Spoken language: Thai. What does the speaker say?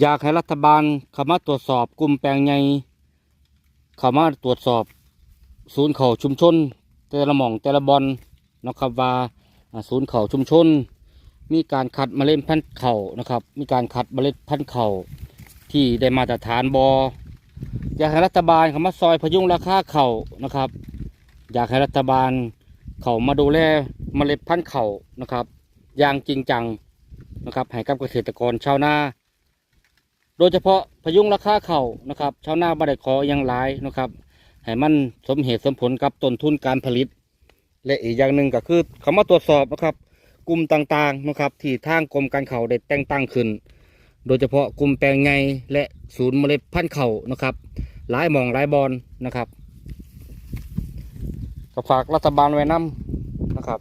อยากให้รัฐบาลเข้ามาตรวจสอบกลุ่มแปลงใหญ่เข้ามาตรวจสอบศูนย์เขาชุมชน แต่ละหม่องแต่ละบอลนะครับว่าอ่าศูนย์เขาชุมชน มีการคัดเมล็ดพันธุ์เข่านะครับ มีการคัดเมล็ดพันธุ์เข่าที่ได้มาตรฐานบออยากให้รัฐบาลเข้ามาซอยพยุงราคาเข่านะครับ อยากให้รัฐบาลเขามาดูแลเมล็ดพันธุ์เข่านะครับ อย่างจริงจังนะครับให้กับเกษตรกรชาวนา โดยเฉพาะพยุงราคาเข่านะครับชาวนาบ่ได้ขออย่างหลายนะครับให้มันสมเหตุสมผลกับต้นทุนการผลิต และอีกอย่างหนึ่งก็คือเขามาตรวจสอบนะครับ กลุ่มต่างๆนะครับ ที่ทางกรมการเข่าได้แต่งตั้งขึ้น โดยเฉพาะกลุ่มแปลงไงและศูนย์เมล็ดพันธุ์เข่านะครับหลายหมองหลายบอลนะครับก็ฝากรัฐบาลไว้นํนะครับ